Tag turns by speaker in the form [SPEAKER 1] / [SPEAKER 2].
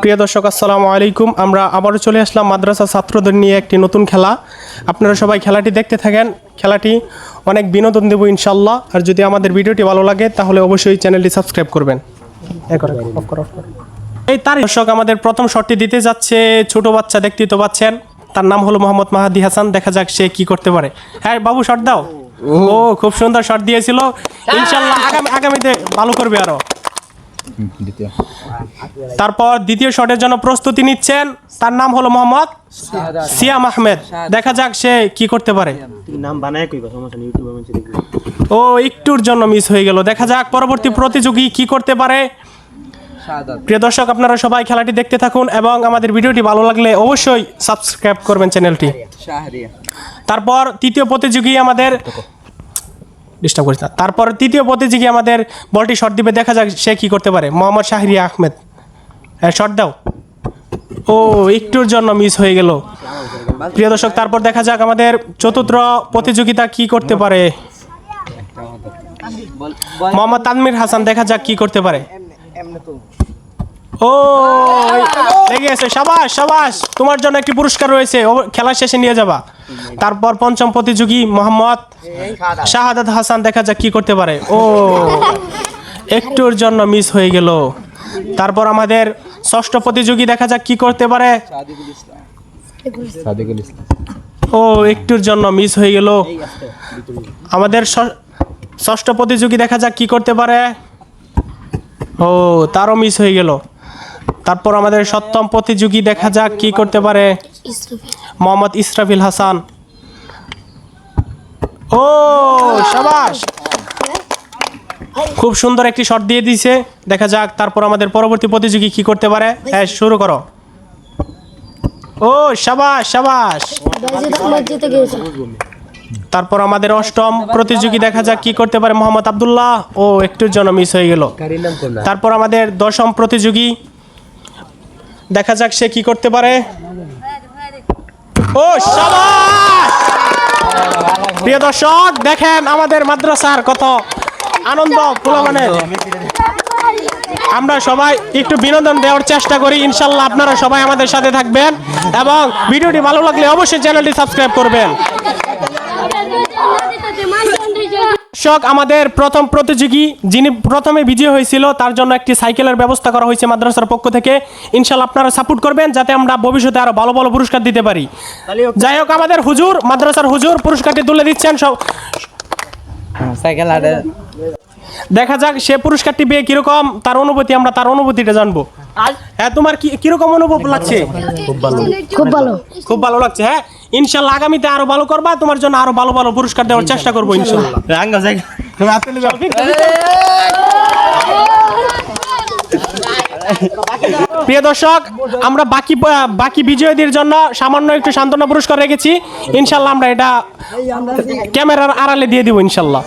[SPEAKER 1] প্রিয় দর্শক আসসালামু আলাইকুম। আমরা আবারও চলে আসলাম মাদ্রাসা ছাত্রদের নিয়ে একটি নতুন খেলা। আপনারা সবাই খেলাটি দেখতে থাকেন। খেলাটি অনেক বিনোদন দেবো ইনশাল্লাহ আর যদি আমাদের ভিডিওটি ভালো লাগে তাহলে অবশ্যই চ্যানেলটি সাবস্ক্রাইব করবেন। এই তার দর্শক আমাদের প্রথম শটটি দিতে যাচ্ছে ছোট বাচ্চা দেখতেই তো পাচ্ছেন। তার নাম হলো মোহাম্মদ মাহাদি হাসান। দেখা যাক সে কি করতে পারে। হ্যাঁ বাবু শট দাও। ও। খুব সুন্দর শট দিয়েছিল। ইনশাল্লাহ আগামী আগামীতে ভালো করবে
[SPEAKER 2] আরও।
[SPEAKER 1] তারপর দ্বিতীয় শটের জন্য প্রস্তুতি নিচ্ছেন। তার নাম হলো মোহাম্মদ সিয়াম আহমেদ। দেখা যাক সে কি করতে পারে।
[SPEAKER 3] নাম বানায় কইবা সমস্যা নেই ইউটিউবে মানুষ দেখবে।
[SPEAKER 1] ও একটুর জন্য মিস হয়ে গেল। দেখা যাক পরবর্তী প্রতিযোগী কি করতে পারে। প্রিয় দর্শক আপনারা সবাই খেলাটি দেখতে থাকুন এবং আমাদের ভিডিওটি ভালো লাগলে অবশ্যই সাবস্ক্রাইব করবেন চ্যানেলটি। তারপর তৃতীয় প্রতিযোগী আমাদের ডিস্টার্ব করিস না। তারপর তৃতীয় প্রতিযোগী আমাদের বলটি শট দিবে, দেখা যাক সে কি করতে পারে। মোহাম্মদ শাহরিয়া আহমেদ। হ্যাঁ শট দাও। ও, একটুর জন্য মিস হয়ে গেল। প্রিয় দর্শক, তারপর দেখা যাক আমাদের চতুর্থ প্রতিযোগিতা কি করতে পারে। মোহাম্মদ তানমির হাসান, দেখা যাক কি করতে পারে। ও, লেগে গেছে। সাবাস সাবাস, তোমার জন্য একটি পুরস্কার রয়েছে। খেলা শেষে নিয়ে যাবা। তারপর পঞ্চম প্রতিযোগী মোহাম্মদ শাহাদাত হাসান দেখা যাক কি করতে পারে। ও একটুর জন্য মিস হয়ে গেল। তারপর আমাদের ষষ্ঠ প্রতিযোগী দেখা যাক কি করতে পারে। ও একটুর জন্য মিস হয়ে গেল। আমাদের ষষ্ঠ প্রতিযোগী দেখা যাক কি করতে পারে। ও তারও মিস হয়ে গেল। তারপর আমাদের সপ্তম প্রতিযোগী দেখা যাক কি করতে পারে। মোহাম্মদ ইসরাফিল হাসান। ও, সাবাস! খুব সুন্দর একটি শট দিয়ে দিয়েছে। দেখা যাক তারপর আমাদের পরবর্তী প্রতিযোগী কি করতে পারে। হ্যাঁ শুরু করো। ও, সাবাস সাবাস! তারপর আমাদের অষ্টম প্রতিযোগী দেখা যাক কি করতে পারে মোহাম্মদ আব্দুল্লাহ। ও, একটুর জন্য মিস হয়ে গেল। তারপর আমাদের দশম প্রতিযোগী। দেখা যাক সে কি করতে পারে। ও প্রিয় দর্শক, দেখেন আমাদের মাদ্রাসার কত আনন্দ আমরা সবাই একটু বিনোদন দেওয়ার চেষ্টা করি, ইনশাল্লাহ আপনারা সবাই আমাদের সাথে থাকবেন এবং ভিডিওটি ভালো লাগলে অবশ্যই চ্যানেলটি সাবস্ক্রাইব করবেন। দর্শক আমাদের প্রথম প্রতিযোগী যিনি প্রথমে বিজয়ী হয়েছিল তার জন্য একটি সাইকেলের ব্যবস্থা করা হয়েছে মাদ্রাসার পক্ষ থেকে। ইনশাল্লাহ আপনারা সাপোর্ট করবেন যাতে আমরা ভবিষ্যতে আরও ভালো ভালো পুরস্কার দিতে পারি। যাই হোক আমাদের হুজুর মাদ্রাসার হুজুর পুরস্কারটি তুলে দিচ্ছেন সব
[SPEAKER 2] সাইকেল
[SPEAKER 1] দেখা যাক সে পুরস্কারটি পেয়ে কীরকম তার অনুভূতি আমরা তার অনুভূতিটা জানব। হ্যাঁ তোমার কি কীরকম অনুভব লাগছে?
[SPEAKER 4] খুব ভালো।
[SPEAKER 1] খুব ভালো। লাগছে হ্যাঁ? ইনশাল্লাহ আগামীতে আরও ভালো করবা তোমার জন্য আরও ভালো ভালো পুরস্কার দেওয়ার চেষ্টা করব ইনশাল্লাহ।
[SPEAKER 3] রাঙ্গা জায়গা। তুমি হাতে
[SPEAKER 1] প্রিয় দর্শক আমরা বাকি বাকি বিজয়ীদের জন্য সামান্য একটু সান্ত্বনা পুরস্কার রেখেছি। ইনশাল্লাহ আমরা এটা ক্যামেরার আড়ালে দিয়ে দিব ইনশাল্লাহ।